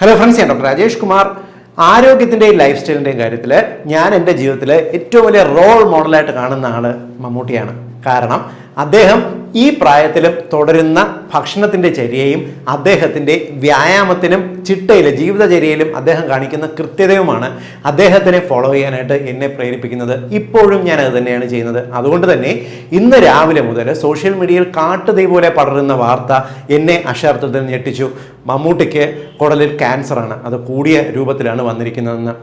Hello friends ഞാൻ doctor Rajesh Kumar ആരോഗ്യത്തിന്റെയും life സ്റ്റൈലിന്റെയും കാര്യത്തിൽ ഞാൻ എന്റെ ജീവിതത്തിൽ ഏറ്റവും വലിയ റോൾ മോഡലായിട്ട് കാണുന്ന ആൾ മമ്മൂട്ടിയാണ്. കാരണം അദ്ദേഹം ഈ പ്രായത്തിലും തുടരുന്ന ഭക്ഷണത്തിന്റെ ചര്യയും അദ്ദേഹത്തിന്റെ വ്യായാമത്തിനും ചിട്ടയിലും ജീവിതചര്യയിലും അദ്ദേഹം കാണിക്കുന്ന കൃത്യതയുമാണ് അദ്ദേഹത്തിനെ ഫോളോ ചെയ്യാനായിട്ട് എന്നെ പ്രേരിപ്പിക്കുന്നത്. ഇപ്പോഴും ഞാൻ അത് തന്നെയാണ് ചെയ്യുന്നത്. അതുകൊണ്ട് തന്നെ ഇന്ന് രാവിലെ മുതൽ സോഷ്യൽ മീഡിയയിൽ കാട്ടുതീ പോലെ പടരുന്ന വാർത്ത എന്നെ അക്ഷാർത്ഥത്തിൽ ഞെട്ടിച്ചു. മമ്മൂട്ടിക്ക് കുടലിൽ ക്യാൻസറാണ് അത് കൂടിയ രൂപത്തിലാണ് വന്നിരിക്കുന്നതെന്ന്.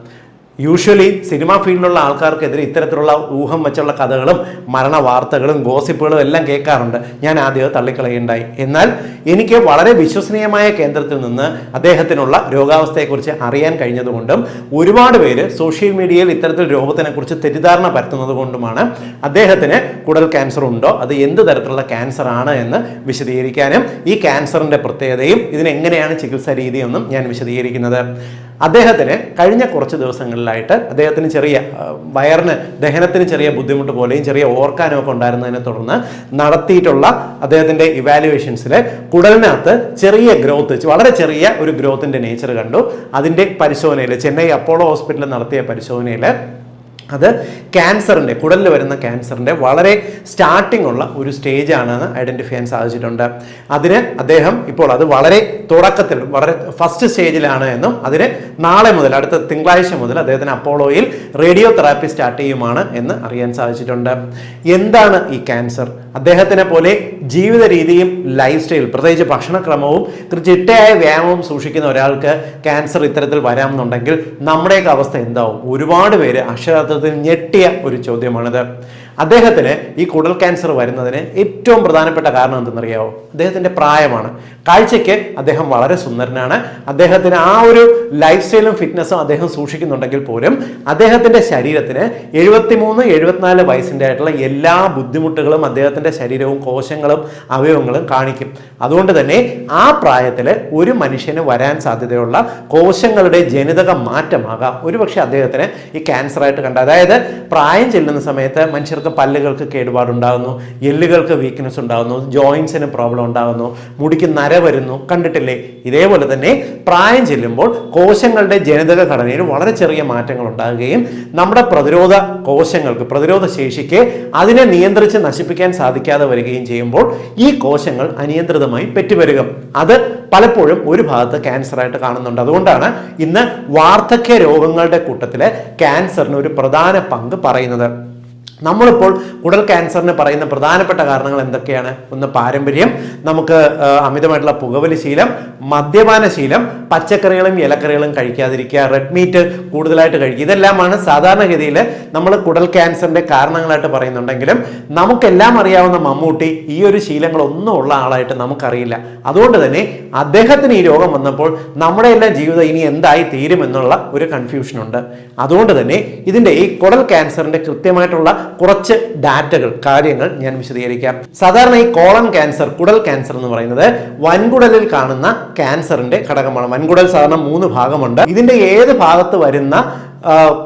യൂഷ്വലി സിനിമാ ഫീൽഡിലുള്ള ആൾക്കാർക്കെതിരെ ഇത്തരത്തിലുള്ള ഊഹം വെച്ചുള്ള കഥകളും മരണ വാർത്തകളും ഗോസിപ്പുകളും എല്ലാം കേൾക്കാറുണ്ട്. ഞാൻ ആദ്യം തള്ളിക്കളയുണ്ടായി എന്നാൽ എനിക്ക് വളരെ വിശ്വസനീയമായ കേന്ദ്രത്തിൽ നിന്ന് അദ്ദേഹത്തിനുള്ള രോഗാവസ്ഥയെക്കുറിച്ച് അറിയാൻ കഴിഞ്ഞതുകൊണ്ടും ഒരുപാട് പേര് സോഷ്യൽ മീഡിയയിൽ ഇത്തരത്തിൽ രോഗത്തിനെക്കുറിച്ച് തെറ്റിദ്ധാരണ പരത്തുന്നത് കൊണ്ടുമാണ് അദ്ദേഹത്തിന് കുടൽ ക്യാൻസർ ഉണ്ടോ അത് എന്ത് തരത്തിലുള്ള ക്യാൻസർ ആണ് എന്ന് വിശദീകരിക്കാനും ഈ ക്യാൻസറിന്റെ പ്രത്യേകതയും ഇതിനെങ്ങനെയാണ് ചികിത്സാ രീതിയെന്നും ഞാൻ വിശദീകരിക്കുന്നത്. അദ്ദേഹത്തിന് കഴിഞ്ഞ കുറച്ച് ദിവസങ്ങളിലായിട്ട് അദ്ദേഹത്തിന് ചെറിയ വയറിന് ദഹനത്തിന് ചെറിയ ബുദ്ധിമുട്ട് പോലെയും ചെറിയ ഓർക്കാനും ഒക്കെ ഉണ്ടായിരുന്നതിനെ തുടർന്ന് നടത്തിയിട്ടുള്ള അദ്ദേഹത്തിന്റെ ഇവാലുവേഷൻസിൽ കുടലിനകത്ത് ചെറിയ ഗ്രോത്ത് വളരെ ചെറിയ ഒരു ഗ്രോത്തിന്റെ നേച്ചർ കണ്ടു. അതിന്റെ പരിശോധനയിൽ ചെന്നൈ അപ്പോളോ ഹോസ്പിറ്റലിൽ നടത്തിയ പരിശോധനയിൽ അത് ക്യാൻസറിന്റെ കുടലിൽ വരുന്ന ക്യാൻസറിന്റെ വളരെ സ്റ്റാർട്ടിംഗ് ഉള്ള ഒരു സ്റ്റേജ് ആണെന്ന് ഐഡന്റിഫൈ ചെയ്യാൻ സാധിച്ചിട്ടുണ്ട്. അതിന് അദ്ദേഹം ഇപ്പോൾ അത് വളരെ തുടക്കത്തിൽ വളരെ ഫസ്റ്റ് സ്റ്റേജിലാണ് എന്നും അതിന് നാളെ മുതൽ അടുത്ത തിങ്കളാഴ്ച മുതൽ അദ്ദേഹത്തിന് അപ്പോളോയിൽ റേഡിയോ തെറാപ്പി സ്റ്റാർട്ട് ചെയ്യുമാണ് എന്ന് അറിയാൻ സാധിച്ചിട്ടുണ്ട്. എന്താണ് ഈ ക്യാൻസർ അദ്ദേഹത്തിനെ പോലെ ജീവിത രീതിയും ലൈഫ് സ്റ്റൈൽ പ്രത്യേകിച്ച് ഭക്ഷണക്രമവും ചിട്ടയായ വ്യായാമവും സൂക്ഷിക്കുന്ന ഒരാൾക്ക് ക്യാൻസർ ഇത്തരത്തിൽ വരാമെന്നുണ്ടെങ്കിൽ നമ്മുടെയൊക്കെ അവസ്ഥ എന്താവും? ഒരുപാട് പേര് അക്ഷരാർത്ഥത്തിൽ ഞെട്ടിയ ഒരു ചോദ്യമാണിത്. അദ്ദേഹത്തിന് ഈ കുടൽ ക്യാൻസർ വരുന്നതിന് ഏറ്റവും പ്രധാനപ്പെട്ട കാരണം എന്തെന്നറിയാവോ? അദ്ദേഹത്തിന്റെ പ്രായമാണ്. കാഴ്ചയ്ക്ക് അദ്ദേഹം വളരെ സുന്ദരനാണ്. അദ്ദേഹത്തിന് ആ ഒരു ലൈഫ് സ്റ്റൈലും ഫിറ്റ്നസ്സും അദ്ദേഹം സൂക്ഷിക്കുന്നുണ്ടെങ്കിൽ പോലും അദ്ദേഹത്തിന്റെ ശരീരത്തിന് എഴുപത്തിമൂന്ന് എഴുപത്തിനാല് വയസ്സിന്റെ ആയിട്ടുള്ള എല്ലാ ബുദ്ധിമുട്ടുകളും അദ്ദേഹത്തിന്റെ ശരീരവും കോശങ്ങളും അവയവങ്ങളും കാണിക്കും. അതുകൊണ്ട് തന്നെ ആ പ്രായത്തിൽ ഒരു മനുഷ്യന് വരാൻ സാധ്യതയുള്ള കോശങ്ങളുടെ ജനിതക മാറ്റമാകാം. ഒരുപക്ഷെ അദ്ദേഹത്തിന് ഈ ക്യാൻസറായിട്ട് കണ്ട അതായത് പ്രായം ചെല്ലുന്ന സമയത്ത് മനുഷ്യർക്ക് പല്ലുകൾക്ക് കേടുപാടുണ്ടാകുന്നു എല്ലുകൾക്ക് വീക്ക്നെസ് ഉണ്ടാകുന്നു ജോയിൻസിന് പ്രോബ്ലം ഉണ്ടാകുന്നു മുടിക്ക് നര വരുന്നു കണ്ടിട്ടില്ലേ? ഇതേപോലെ തന്നെ പ്രായം ചെല്ലുമ്പോൾ കോശങ്ങളുടെ ജനിതക ഘടനയിൽ വളരെ ചെറിയ മാറ്റങ്ങൾ ഉണ്ടാകുകയും നമ്മുടെ പ്രതിരോധ കോശങ്ങൾക്ക് പ്രതിരോധ ശേഷിക്ക് അതിനെ നിയന്ത്രിച്ച് നശിപ്പിക്കാൻ സാധിക്കാതെ വരികയും ചെയ്യുമ്പോൾ ഈ കോശങ്ങൾ അനിയന്ത്രിതമായി പെറ്റുവരിക. അത് പലപ്പോഴും ഒരു ഭാഗത്ത് ക്യാൻസർ ആയിട്ട് കാണുന്നുണ്ട്. അതുകൊണ്ടാണ് ഇന്ന് വാർദ്ധക്യ രോഗങ്ങളുടെ കൂട്ടത്തിൽ ക്യാൻസറിന് ഒരു പ്രധാന പങ്ക് പറയുന്നത്. നമ്മളിപ്പോൾ കുടൽ ക്യാൻസറിന് പറയുന്ന പ്രധാനപ്പെട്ട കാരണങ്ങൾ എന്തൊക്കെയാണ്? ഒന്ന് പാരമ്പര്യം നമുക്ക് അമിതമായിട്ടുള്ള പുകവലി ശീലം മദ്യപാന ശീലം പച്ചക്കറികളും ഇലക്കറികളും കഴിക്കാതിരിക്കുക റെഡ് മീറ്റ് കൂടുതലായിട്ട് കഴിക്കുക. ഇതെല്ലാമാണ് സാധാരണഗതിയിൽ നമ്മൾ കുടൽ ക്യാൻസറിന്റെ കാരണങ്ങളായിട്ട് പറയുന്നുണ്ടെങ്കിലും നമുക്കെല്ലാം അറിയാവുന്ന മമ്മൂട്ടി ഈ ഒരു ശീലങ്ങളൊന്നും ഉള്ള ആളായിട്ട് നമുക്കറിയില്ല. അതുകൊണ്ട് തന്നെ അദ്ദേഹത്തിന് ഈ രോഗം വന്നപ്പോൾ നമ്മുടെ എല്ലാം ജീവിതം ഇനി എന്തായി തീരുമെന്നുള്ള ഒരു കൺഫ്യൂഷനുണ്ട് അതുകൊണ്ട് തന്നെ ഇതിന്റെ ഈ കുടൽ ക്യാൻസറിന്റെ കൃത്യമായിട്ടുള്ള കുറച്ച് ഡാറ്റകൾ കാര്യങ്ങൾ ഞാൻ വിശദീകരിക്കാം. സാധാരണ ഈ കോളൻ ക്യാൻസർ കുടൽ ക്യാൻസർ എന്ന് പറയുന്നത് വൻകുടലിൽ കാണുന്ന ക്യാൻസറിന്റെ ഘടകമാണ്. വൻകുടൽ സാധാരണ മൂന്ന് ഭാഗമുണ്ട്. ഇതിന്റെ ഏത് ഭാഗത്ത് വരുന്ന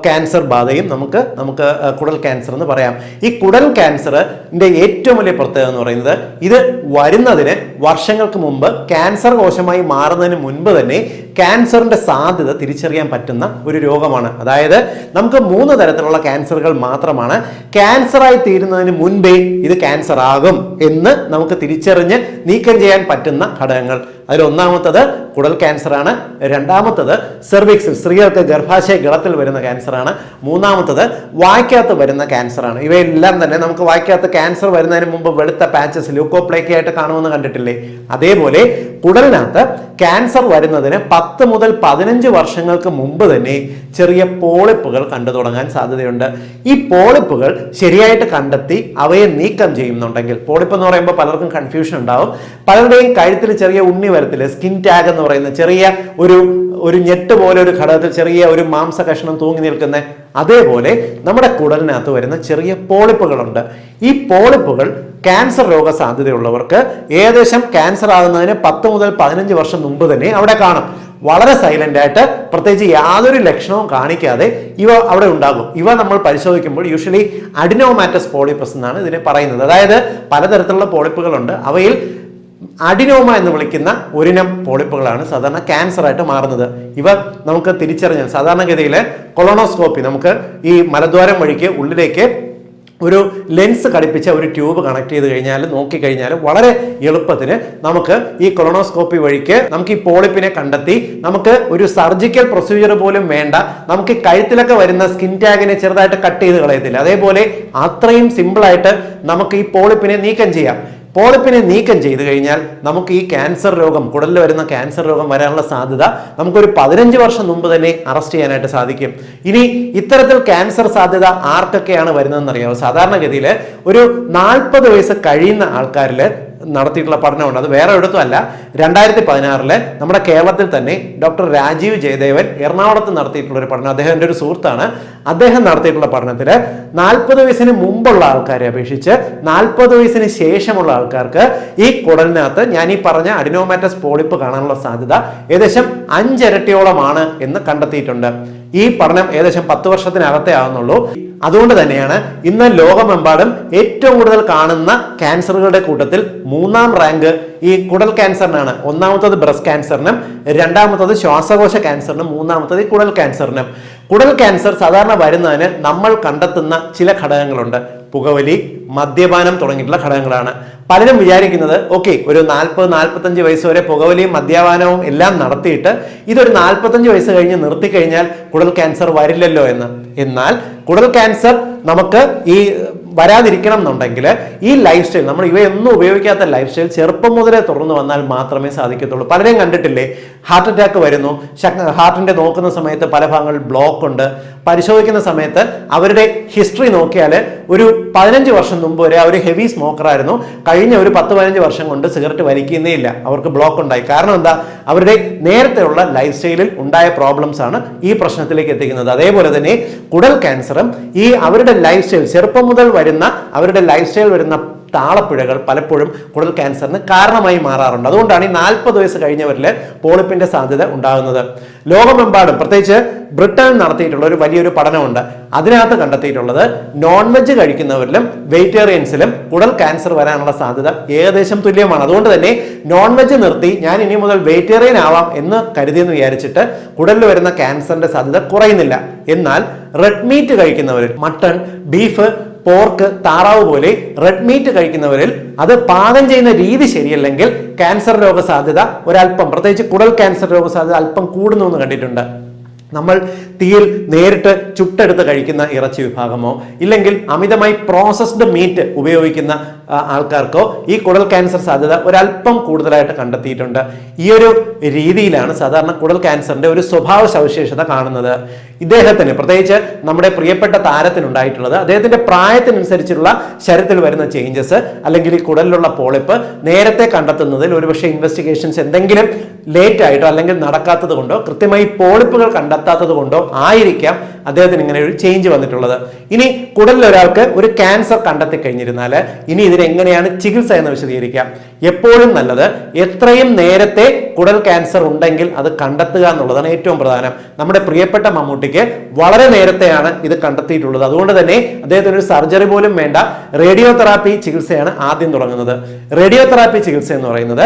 ക്യാൻസർ ബാധയും നമുക്ക് നമുക്ക് കുടൽ ക്യാൻസർ എന്ന് പറയാം. ഈ കുടൽ ക്യാൻസറിന്റെ ഏറ്റവും വലിയ പ്രത്യേകത എന്ന് പറയുന്നത് ഇത് വരുന്നതിന് വർഷങ്ങൾക്ക് മുമ്പ് ക്യാൻസർ കോശമായി മാറുന്നതിന് മുൻപ് തന്നെ ക്യാൻസറിന്റെ സാധ്യത തിരിച്ചറിയാൻ പറ്റുന്ന ഒരു രോഗമാണ്. അതായത് നമുക്ക് മൂന്ന് തരത്തിലുള്ള ക്യാൻസറുകൾ മാത്രമാണ്. ക്യാൻസറായി തീരുന്നതിന് മുൻപേ ഇത് ക്യാൻസർ ആകും എന്ന് നമുക്ക് തിരിച്ചറിഞ്ഞ് നീക്കം ചെയ്യാൻ പറ്റുന്ന ഘടകങ്ങൾ. അതിൽ ഒന്നാമത്തത് കുടൽ ക്യാൻസറാണ്. രണ്ടാമത്തത് സെർവിക്സിൽ സ്ത്രീകൾക്ക് ഗർഭാശയ ഗളത്തിൽ വരുന്ന ക്യാൻസറാണ്. മൂന്നാമത്തത് വായ്ക്കകത്ത് വരുന്ന ക്യാൻസറാണ്. ഇവയെല്ലാം തന്നെ നമുക്ക് വായ്ക്കകത്ത് ക്യാൻസർ വരുന്നതിന് മുമ്പ് വെളുത്ത പാച്ചസ് ലൂക്കോപ്ലേക്കായിട്ട് കാണുമെന്ന് കണ്ടിട്ടില്ലേ? അതേപോലെ കുടലിനകത്ത് ക്യാൻസർ വരുന്നതിന് പത്ത് മുതൽ പതിനഞ്ച് വർഷങ്ങൾക്ക് മുമ്പ് തന്നെ ചെറിയ പോളിപ്പുകൾ കണ്ടു തുടങ്ങാൻ സാധ്യതയുണ്ട്. ഈ പോളിപ്പുകൾ ശരിയായിട്ട് കണ്ടെത്തി അവയെ നീക്കം ചെയ്യുന്നുണ്ടെങ്കിൽ പോളിപ്പ് എന്ന് പറയുമ്പോൾ പലർക്കും കൺഫ്യൂഷൻ ഉണ്ടാവും. പലരുടെയും കഴുത്തിൽ ചെറിയ ഉണ്ണി വരത്തില്ല? സ്കിൻ ടാഗ് എന്ന് പറയുന്ന ചെറിയ ഒരു ഒരു ഞെട്ട് പോലെ ഒരു ഘടകത്തിൽ ചെറിയ ഒരു മാംസ കഷ്ണം തൂങ്ങി നിൽക്കുന്ന അതേപോലെ നമ്മുടെ കുടലിനകത്ത് വരുന്ന ചെറിയ പോളിപ്പുകളുണ്ട്. ഈ പോളിപ്പുകൾ ക്യാൻസർ രോഗ സാധ്യതയുള്ളവർക്ക് ഏകദേശം ക്യാൻസർ ആകുന്നതിന് പത്ത് മുതൽ പതിനഞ്ച് വർഷം മുമ്പ് തന്നെ അവിടെ കാണും. വളരെ സൈലന്റ് ആയിട്ട് പ്രത്യേകിച്ച് യാതൊരു ലക്ഷണവും കാണിക്കാതെ ഇവ അവിടെ ഉണ്ടാകും. ഇവ നമ്മൾ പരിശോധിക്കുമ്പോൾ യൂഷ്വലി അഡിനോമാറ്റസ് പോളിപ്പസ് എന്നാണ് ഇതിനെ പറയുന്നത്. അതായത് പലതരത്തിലുള്ള പോളിപ്പുകളുണ്ട് അവയിൽ അഡിനോമ എന്ന് വിളിക്കുന്ന ഒരിനം പോളിപ്പുകളാണ് സാധാരണ ക്യാൻസർ ആയിട്ട് മാറുന്നത്. ഇവ നമുക്ക് തിരിച്ചറിഞ്ഞാൽ സാധാരണഗതിയിൽ കൊളോണോസ്കോപ്പി നമുക്ക് ഈ മലദ്വാരം വഴിക്ക് ഉള്ളിലേക്ക് ഒരു ലെൻസ് ഘടിപ്പിച്ച ഒരു ട്യൂബ് കണക്ട് ചെയ്ത് കഴിഞ്ഞാൽ നോക്കിക്കഴിഞ്ഞാൽ വളരെ എളുപ്പത്തിന് നമുക്ക് ഈ കൊളോണോസ്കോപ്പി വഴിക്ക് നമുക്ക് ഈ പോളിപ്പിനെ കണ്ടെത്തി നമുക്ക് ഒരു സർജിക്കൽ പ്രൊസീജിയർ പോലും വേണ്ട നമുക്ക് കഴുത്തിലൊക്കെ വരുന്ന സ്കിൻ ടാഗിനെ ചെറുതായിട്ട് കട്ട് ചെയ്ത് കളയത്തില്ല. അതേപോലെ അത്രയും സിമ്പിളായിട്ട് നമുക്ക് ഈ പോളിപ്പിനെ നീക്കം ചെയ്യാം. പോളിപ്പിനെ നീക്കം ചെയ്തു കഴിഞ്ഞാൽ നമുക്ക് ഈ ക്യാൻസർ രോഗം കുടലിൽ വരുന്ന ക്യാൻസർ രോഗം വരാനുള്ള സാധ്യത നമുക്കൊരു പതിനഞ്ച് വർഷം മുമ്പ് തന്നെ അറസ്റ്റ് ചെയ്യാനായിട്ട് സാധിക്കും. ഇനി ഇത്തരത്തിൽ ക്യാൻസർ സാധ്യത ആർക്കൊക്കെയാണ് വരുന്നതെന്ന് അറിയാമോ സാധാരണഗതിയിൽ ഒരു നാൽപ്പത് വയസ്സ് കഴിയുന്ന ആൾക്കാരിൽ നടത്തിയിട്ടുള്ള പഠനമുണ്ട് അത് വേറെ എടുത്തും അല്ല രണ്ടായിരത്തി പതിനാറിൽ നമ്മുടെ കേരളത്തിൽ തന്നെ ഡോക്ടർ രാജീവ് ജയദേവൻ എറണാകുളത്ത് നടത്തിയിട്ടുള്ള ഒരു പഠനം. അദ്ദേഹം എന്റെ ഒരു സുഹൃത്താണ്. അദ്ദേഹം നടത്തിയിട്ടുള്ള പഠനത്തിൽ നാൽപ്പത് വയസ്സിന് മുമ്പുള്ള ആൾക്കാരെ അപേക്ഷിച്ച് നാൽപ്പത് വയസ്സിന് ശേഷമുള്ള ആൾക്കാർക്ക് ഈ കുടലിനകത്ത് ഞാൻ ഈ പറഞ്ഞ അഡിനോമാറ്റസ് പോളിപ്പ് കാണാനുള്ള സാധ്യത ഏകദേശം അഞ്ചിരട്ടിയോളമാണ് എന്ന് കണ്ടെത്തിയിട്ടുണ്ട്. ഈ പഠനം ഏകദേശം പത്ത് വർഷത്തിനകത്തേ ആവുന്നുള്ളൂ. അതുകൊണ്ട് തന്നെയാണ് ഇന്ന് ലോകമെമ്പാടും ഏറ്റവും കൂടുതൽ കാണുന്ന ക്യാൻസറുകളുടെ കൂട്ടത്തിൽ മൂന്നാം റാങ്ക് ഈ കുടൽ ക്യാൻസറിനാണ്. ഒന്നാമത്തത് ബ്രസ്റ്റ് ക്യാൻസറിനും രണ്ടാമത്തത് ശ്വാസകോശ ക്യാൻസറിനും മൂന്നാമത്തത് കുടൽ ക്യാൻസറിനും. കുടൽ ക്യാൻസർ സാധാരണ വരുന്നതിന് നമ്മൾ കണ്ടെത്തുന്ന ചില ഘടകങ്ങളുണ്ട്. പുകവലി മദ്യപാനം തുടങ്ങിയിട്ടുള്ള ഘടകങ്ങളാണ്. പലരും വിചാരിക്കുന്നത് ഓക്കെ ഒരു നാൽപ്പത് നാൽപ്പത്തഞ്ച് വയസ്സ് വരെ പുകവലിയും മദ്യപാനവും എല്ലാം നടത്തിയിട്ട് ഇതൊരു നാൽപ്പത്തഞ്ച് വയസ്സ് കഴിഞ്ഞ് നിർത്തിക്കഴിഞ്ഞാൽ കുടൽ ക്യാൻസർ വരില്ലല്ലോ എന്ന്. എന്നാൽ കുടൽ ക്യാൻസർ നമുക്ക് ഈ വരാതിരിക്കണം എന്നുണ്ടെങ്കിൽ ഈ ലൈഫ് സ്റ്റൈൽ നമ്മൾ ഇവയൊന്നും ഉപയോഗിക്കാത്ത ലൈഫ് സ്റ്റൈൽ ചെറുപ്പം മുതലേ തുറന്നു വന്നാൽ മാത്രമേ സാധിക്കത്തുള്ളൂ. പലരെയും കണ്ടിട്ടില്ലേ? ഹാർട്ട് അറ്റാക്ക് വരുന്നു. ഹാർട്ടിന്റെ നോക്കുന്ന സമയത്ത് പല ഭാഗങ്ങളിൽ ബ്ലോക്ക് ഉണ്ട്. പരിശോധിക്കുന്ന സമയത്ത് അവരുടെ ഹിസ്റ്ററി നോക്കിയാൽ ഒരു പതിനഞ്ച് വർഷം മുമ്പ് വരെ അവർ ഹെവി സ്മോക്കർ ആയിരുന്നു. കഴിഞ്ഞ ഒരു പത്ത് പതിനഞ്ച് വർഷം കൊണ്ട് സിഗരറ്റ് വലിക്കുന്നേ ഇല്ല. അവർക്ക് ബ്ലോക്ക് ഉണ്ടായി. കാരണം എന്താ? അവരുടെ നേരത്തെയുള്ള ലൈഫ് സ്റ്റൈലിൽ ഉണ്ടായ പ്രോബ്ലംസ് ആണ് ഈ പ്രശ്നത്തിലേക്ക് എത്തിക്കുന്നത്. അതേപോലെ തന്നെ കുടൽ ക്യാൻസറും ഈ അവരുടെ ലൈഫ് സ്റ്റൈൽ ചെറുപ്പം മുതൽ വരുന്ന അവരുടെ ലൈഫ് സ്റ്റൈൽ വരുന്ന താളപ്പിഴകൾ പലപ്പോഴും കുടൽ ക്യാൻസറിന് കാരണമായി മാറാറുണ്ട്. അതുകൊണ്ടാണ് ഈ നാൽപ്പത് വയസ്സ് കഴിഞ്ഞവരിൽ പോളിപ്പിന്റെ സാധ്യത ഉണ്ടാകുന്നത്. ലോകമെമ്പാടും പ്രത്യേകിച്ച് ബ്രിട്ടനിൽ നടത്തിയിട്ടുള്ള ഒരു വലിയൊരു പഠനമുണ്ട്. അതിനകത്ത് കണ്ടെത്തിയിട്ടുള്ളത് നോൺ വെജ് കഴിക്കുന്നവരിലും വെജിറ്റേറിയൻസിലും കുടൽ ക്യാൻസർ വരാനുള്ള സാധ്യത ഏകദേശം തുല്യമാണ്. അതുകൊണ്ട് തന്നെ നോൺ വെജ് നിർത്തി ഞാൻ ഇനി മുതൽ വെജിറ്റേറിയൻ ആവാം എന്ന് കരുതിയെന്ന് വിചാരിച്ചിട്ട് കുടലിൽ വരുന്ന ക്യാൻസറിന്റെ സാധ്യത കുറയുന്നില്ല. എന്നാൽ റെഡ് മീറ്റ് കഴിക്കുന്നവരിൽ മട്ടൺ ബീഫ് പോർക്ക് താറാവ് പോലെ റെഡ് മീറ്റ് കഴിക്കുന്നവരിൽ അത് പാകം ചെയ്യുന്ന രീതി ശരിയല്ലെങ്കിൽ ക്യാൻസർ രോഗസാധ്യത ഒരല്പം പ്രത്യേകിച്ച് കുടൽ ക്യാൻസർ രോഗസാധ്യത അല്പം കൂടുന്നു എന്ന് കണ്ടിട്ടുണ്ട്. നമ്മൾ തീയിൽ നേരിട്ട് ചുട്ടെടുത്ത് കഴിക്കുന്ന ഇറച്ചി വിഭാഗമോ ഇല്ലെങ്കിൽ അമിതമായി പ്രോസസ്ഡ് മീറ്റ് ഉപയോഗിക്കുന്ന ആൾക്കാർക്കോ ഈ കുടൽ ക്യാൻസർ സാധ്യത ഒരല്പം കൂടുതലായിട്ട് കണ്ടെത്തിയിട്ടുണ്ട്. ഈ ഒരു രീതിയിലാണ് സാധാരണ കുടൽ ക്യാൻസറിന്റെ ഒരു സ്വഭാവ സവിശേഷത കാണുന്നത്. ഇദ്ദേഹത്തിന് പ്രത്യേകിച്ച് നമ്മുടെ പ്രിയപ്പെട്ട താരത്തിനുണ്ടായിട്ടുള്ളത് അദ്ദേഹത്തിന്റെ പ്രായത്തിനനുസരിച്ചുള്ള ശരത്തിൽ വരുന്ന ചേഞ്ചസ് അല്ലെങ്കിൽ കുടലിലുള്ള പോളിപ്പ് നേരത്തെ കണ്ടെത്തുന്നതിൽ ഒരുപക്ഷെ ഇൻവെസ്റ്റിഗേഷൻസ് എന്തെങ്കിലും ലേറ്റ് ആയിട്ടോ അല്ലെങ്കിൽ നടക്കാത്തത് കൊണ്ടോ കൃത്യമായി പോളിപ്പുകൾ കണ്ടെത്താത്തത് കൊണ്ടോ ആയിരിക്കാം അദ്ദേഹത്തിന് ഇങ്ങനെ ഒരു ചേഞ്ച് വന്നിട്ടുള്ളത്. ഇനി കുടലിൽ ഒരാൾക്ക് ഒരു ക്യാൻസർ കണ്ടെത്തി കഴിഞ്ഞിരുന്നാൽ ഇനി ഇതിനെങ്ങനെയാണ് ചികിത്സ എന്ന് വിശദീകരിക്കാം. എപ്പോഴും നല്ലത് എത്രയും നേരത്തെ കുടൽ ക്യാൻസർ ഉണ്ടെങ്കിൽ അത് കണ്ടെത്തുക എന്നുള്ളതാണ് ഏറ്റവും പ്രധാനം. നമ്മുടെ പ്രിയപ്പെട്ട മമ്മൂട്ടിക്ക് വളരെ നേരത്തെയാണ് ഇത് കണ്ടെത്തിയിട്ടുള്ളത്. അതുകൊണ്ട് തന്നെ അദ്ദേഹത്തിന് ഒരു സർജറി പോലും വേണ്ട. റേഡിയോ തെറാപ്പി ചികിത്സയാണ് ആദ്യം തുടങ്ങുന്നത്. റേഡിയോ തെറാപ്പി ചികിത്സ എന്ന് പറയുന്നത്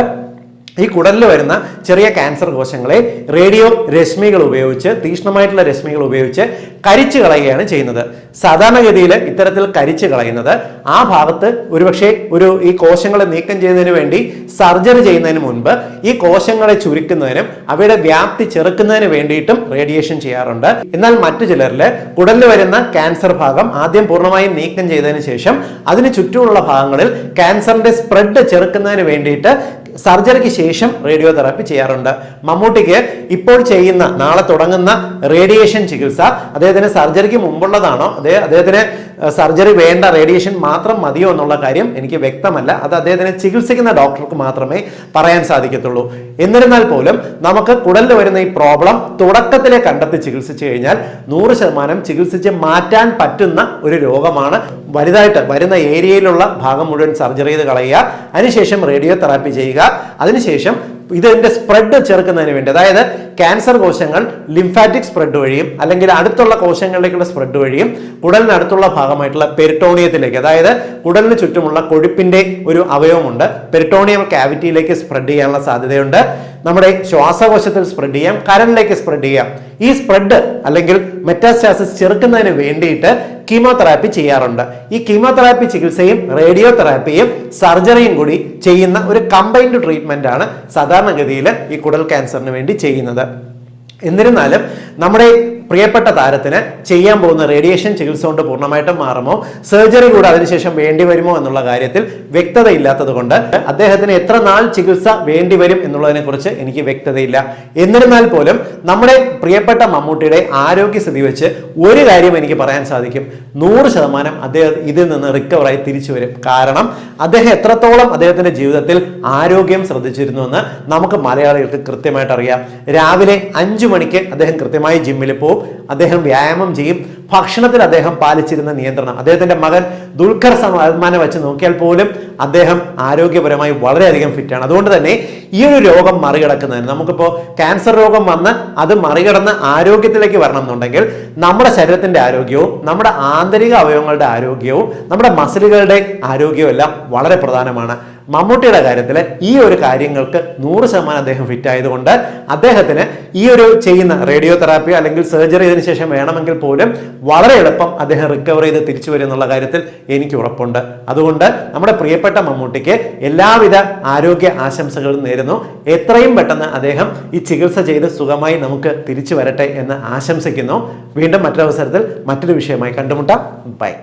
ഈ കുടലിൽ വരുന്ന ചെറിയ ക്യാൻസർ കോശങ്ങളെ റേഡിയോ രശ്മികൾ ഉപയോഗിച്ച് തീക്ഷ്ണമായിട്ടുള്ള രശ്മികൾ ഉപയോഗിച്ച് കരിച്ചു കളയുകയാണ് ചെയ്യുന്നത്. സാധാരണഗതിയിൽ ഇത്തരത്തിൽ കരിച്ചു കളയുന്നത് ആ ഭാഗത്ത് ഒരുപക്ഷെ ഒരു ഈ കോശങ്ങളെ നീക്കം ചെയ്യുന്നതിന് വേണ്ടി സർജറി ചെയ്യുന്നതിന് മുൻപ് ഈ കോശങ്ങളെ ചുരുക്കുന്നതിനും അവയുടെ വ്യാപ്തി ചെറുക്കുന്നതിന് വേണ്ടിയിട്ടും റേഡിയേഷൻ ചെയ്യാറുണ്ട്. എന്നാൽ മറ്റു ചിലരിൽ കുടലിൽ വരുന്ന ക്യാൻസർ ഭാഗം ആദ്യം പൂർണമായും നീക്കം ചെയ്തതിന് ശേഷം അതിന് ചുറ്റുമുള്ള ഭാഗങ്ങളിൽ ക്യാൻസറിന്റെ സ്പ്രെഡ് ചെറുക്കുന്നതിന് വേണ്ടിയിട്ട് സർജറിക്ക് ശേഷം റേഡിയോ തെറാപ്പി ചെയ്യാറുണ്ട്. മമ്മൂട്ടിക്ക് ഇപ്പോൾ ചെയ്യുന്ന നാളെ തുടങ്ങുന്ന റേഡിയേഷൻ ചികിത്സ അദ്ദേഹത്തിന് സർജറിക്ക് മുമ്പുള്ളതാണോ? അതേ അദ്ദേഹത്തിന് സർജറി വേണ്ട റേഡിയേഷൻ മാത്രം മതിയോ എന്നുള്ള കാര്യം എനിക്ക് വ്യക്തമല്ല. അത് അദ്ദേഹത്തിനെ ചികിത്സിക്കുന്ന ഡോക്ടർക്ക് മാത്രമേ പറയാൻ സാധിക്കത്തുള്ളൂ. എന്നിരുന്നാൽ പോലും നമുക്ക് കുടലിൽ വരുന്ന ഈ പ്രോബ്ലം തുടക്കത്തിലെ കണ്ടെത്തി ചികിത്സിച്ചു കഴിഞ്ഞാൽ നൂറ് ശതമാനം ചികിത്സിച്ച് മാറ്റാൻ പറ്റുന്ന ഒരു രോഗമാണ് വലുതായിട്ട് വരുന്ന ഏരിയയിലുള്ള ഭാഗം മുഴുവൻ സർജറി ചെയ്ത് കളയുക അതിനുശേഷം റേഡിയോ തെറാപ്പി ചെയ്യുക അതിനുശേഷം ഇതിന്റെ സ്പ്രെഡ് ചെറുക്കുന്നതിന് വേണ്ടി അതായത് ക്യാൻസർ കോശങ്ങൾ ലിംഫാറ്റിക് സ്പ്രെഡ് വഴിയും അല്ലെങ്കിൽ അടുത്തുള്ള കോശങ്ങളിലേക്കുള്ള സ്പ്രെഡ് വഴിയും കുടലിനടുത്തുള്ള ഭാഗമായിട്ടുള്ള പെരിട്ടോണിയത്തിലേക്ക് അതായത് കുടലിന് ചുറ്റുമുള്ള കൊഴുപ്പിന്റെ ഒരു അവയവമുണ്ട്. പെരിട്ടോണിയം കാവിറ്റിയിലേക്ക് സ്പ്രെഡ് ചെയ്യാനുള്ള സാധ്യതയുണ്ട്. നമ്മുടെ ശ്വാസകോശത്തിൽ സ്പ്രെഡ് ചെയ്യാം കരളിലേക്ക് സ്പ്രെഡ് ചെയ്യാം. ഈ സ്പ്രെഡ് അല്ലെങ്കിൽ മെറ്റാസ്റ്റാസിസ് ചെറുക്കുന്നതിന് വേണ്ടിയിട്ട് കീമോതെറാപ്പി ചെയ്യാറുണ്ട്. ഈ കീമോതെറാപ്പി ചികിത്സയും റേഡിയോ തെറാപ്പിയും സർജറിയും കൂടി ചെയ്യുന്ന ഒരു കമ്പൈൻഡ് ട്രീറ്റ്മെന്റ് ആണ് സാധാരണഗതിയിൽ ഈ കുടൽ ക്യാൻസറിന് വേണ്ടി ചെയ്യുന്നത്. എന്നിരുന്നാലും നമ്മുടെ പ്രിയപ്പെട്ട താരത്തിന് ചെയ്യാൻ പോകുന്ന റേഡിയേഷൻ ചികിത്സ കൊണ്ട് പൂർണമായിട്ടും മാറുമോ? സർജറി കൂടെ അതിനുശേഷം വേണ്ടി വരുമോ എന്നുള്ള കാര്യത്തിൽ വ്യക്തത ഇല്ലാത്തത് കൊണ്ട് അദ്ദേഹത്തിന് എത്ര നാൾ ചികിത്സ വേണ്ടി വരും എന്നുള്ളതിനെ കുറിച്ച് എനിക്ക് വ്യക്തതയില്ല. എന്നിരുന്നാൽ പോലും നമ്മുടെ പ്രിയപ്പെട്ട മമ്മൂട്ടിയുടെ ആരോഗ്യസ്ഥിതി വെച്ച് ഒരു കാര്യം എനിക്ക് പറയാൻ സാധിക്കും. നൂറ് ശതമാനം അദ്ദേഹം ഇതിൽ നിന്ന് റിക്കവറായി തിരിച്ചു വരും. കാരണം അദ്ദേഹം എത്രത്തോളം അദ്ദേഹത്തിന്റെ ജീവിതത്തിൽ ആരോഗ്യം ശ്രദ്ധിച്ചിരുന്നു എന്ന് നമുക്ക് മലയാളികൾക്ക് കൃത്യമായിട്ട് അറിയാം. രാവിലെ അഞ്ചു മണിക്ക് അദ്ദേഹം കൃത്യമായി ജിമ്മിൽ പോകും അദ്ദേഹം വ്യായാമം ചെയ്യും. ഭക്ഷണത്തിൽ അദ്ദേഹം പാലിച്ചിരുന്ന നിയന്ത്രണം. അദ്ദേഹത്തിന്റെ മകൻ ദുൽഖർ സൽമാനെ വെച്ച് നോക്കിയാൽ പോലും അദ്ദേഹം ആരോഗ്യപരമായി വളരെയധികം ഫിറ്റാണ് അതുകൊണ്ട് തന്നെ ഈ ഒരു രോഗം മറികടക്കുന്നതിന് നമുക്കിപ്പോൾ ക്യാൻസർ രോഗം വന്ന് അത് മറികടന്ന് ആരോഗ്യത്തിലേക്ക് വരണം എന്നുണ്ടെങ്കിൽ നമ്മുടെ ശരീരത്തിന്റെ ആരോഗ്യവും നമ്മുടെ ആന്തരിക അവയവങ്ങളുടെ ആരോഗ്യവും നമ്മുടെ മസിലുകളുടെ ആരോഗ്യവും എല്ലാം വളരെ പ്രധാനമാണ്. മമ്മൂട്ടിയുടെ കാര്യത്തിൽ ഈ ഒരു കാര്യങ്ങൾക്ക് നൂറ് ശതമാനം അദ്ദേഹം ഫിറ്റ് ആയതുകൊണ്ട് അദ്ദേഹത്തിന് ഈ ഒരു ചെയ്യുന്ന റേഡിയോ തെറാപ്പി അല്ലെങ്കിൽ സർജറി ഇതിന് ശേഷം വേണമെങ്കിൽ പോലും വളരെ എളുപ്പം അദ്ദേഹം റിക്കവർ ചെയ്ത് തിരിച്ചു വരും എന്നുള്ള കാര്യത്തിൽ എനിക്ക് ഉറപ്പുണ്ട്. അതുകൊണ്ട് നമ്മുടെ പ്രിയപ്പെട്ട മമ്മൂട്ടിക്ക് എല്ലാവിധ ആരോഗ്യ ആശംസകളും നേരുന്നു. എത്രയും പെട്ടെന്ന് അദ്ദേഹം ഈ ചികിത്സ ചെയ്ത് സുഖമായി നമുക്ക് തിരിച്ചു വരട്ടെ എന്ന് ആശംസിക്കുന്നു. വീണ്ടും മറ്റൊരവസരത്തിൽ മറ്റൊരു വിഷയമായി കണ്ടുമുട്ടാം. ബൈ.